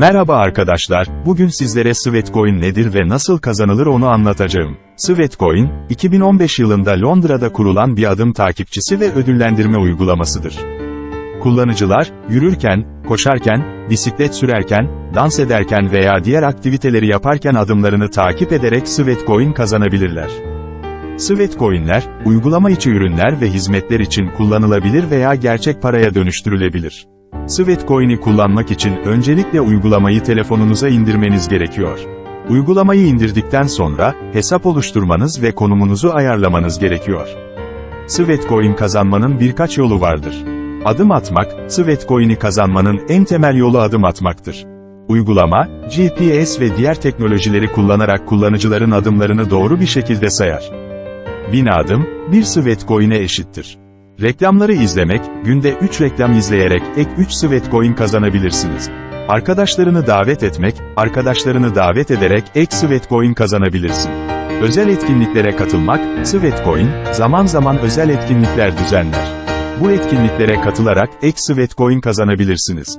Merhaba arkadaşlar, bugün sizlere Sweatcoin nedir ve nasıl kazanılır onu anlatacağım. Sweatcoin, 2015 yılında Londra'da kurulan bir adım takipçisi ve ödüllendirme uygulamasıdır. Kullanıcılar, yürürken, koşarken, bisiklet sürerken, dans ederken veya diğer aktiviteleri yaparken adımlarını takip ederek Sweatcoin kazanabilirler. Sweatcoin'ler, uygulama içi ürünler ve hizmetler için kullanılabilir veya gerçek paraya dönüştürülebilir. Sweatcoin'i kullanmak için öncelikle uygulamayı telefonunuza indirmeniz gerekiyor. Uygulamayı indirdikten sonra, hesap oluşturmanız ve konumunuzu ayarlamanız gerekiyor. Sweatcoin kazanmanın birkaç yolu vardır. Adım atmak, Sweatcoin'i kazanmanın en temel yolu adım atmaktır. Uygulama, GPS ve diğer teknolojileri kullanarak kullanıcıların adımlarını doğru bir şekilde sayar. 1000 adım, 1 Sweatcoin'e eşittir. Reklamları izlemek, günde 3 reklam izleyerek ek 3 Sweatcoin kazanabilirsiniz. Arkadaşlarını davet etmek, arkadaşlarını davet ederek ek Sweatcoin kazanabilirsin. Özel etkinliklere katılmak, Sweatcoin, zaman zaman özel etkinlikler düzenler. Bu etkinliklere katılarak ek Sweatcoin kazanabilirsiniz.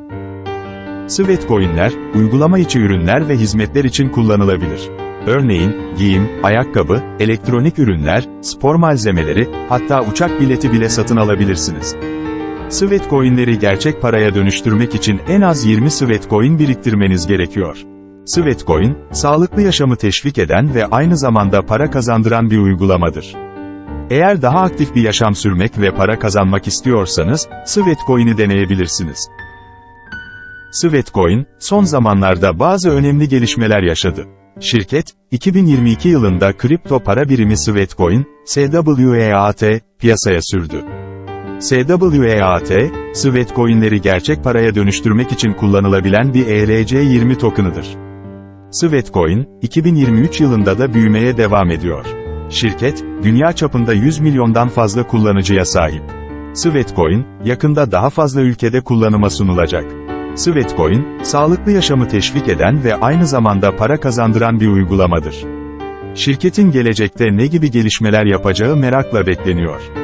Sweatcoin'ler, uygulama içi ürünler ve hizmetler için kullanılabilir. Örneğin, giyim, ayakkabı, elektronik ürünler, spor malzemeleri, hatta uçak bileti bile satın alabilirsiniz. Sweatcoin'leri gerçek paraya dönüştürmek için en az 20 Sweatcoin biriktirmeniz gerekiyor. Sweatcoin, sağlıklı yaşamı teşvik eden ve aynı zamanda para kazandıran bir uygulamadır. Eğer daha aktif bir yaşam sürmek ve para kazanmak istiyorsanız, Sweatcoin'i deneyebilirsiniz. Sweatcoin, son zamanlarda bazı önemli gelişmeler yaşadı. Şirket, 2022 yılında kripto para birimi Sweatcoin, SWAT, piyasaya sürdü. SWAT, Sweatcoin'leri gerçek paraya dönüştürmek için kullanılabilen bir ERC20 token'ıdır. Sweatcoin, 2023 yılında da büyümeye devam ediyor. Şirket, dünya çapında 100 milyondan fazla kullanıcıya sahip. Sweatcoin, yakında daha fazla ülkede kullanıma sunulacak. Sweatcoin, sağlıklı yaşamı teşvik eden ve aynı zamanda para kazandıran bir uygulamadır. Şirketin gelecekte ne gibi gelişmeler yapacağı merakla bekleniyor.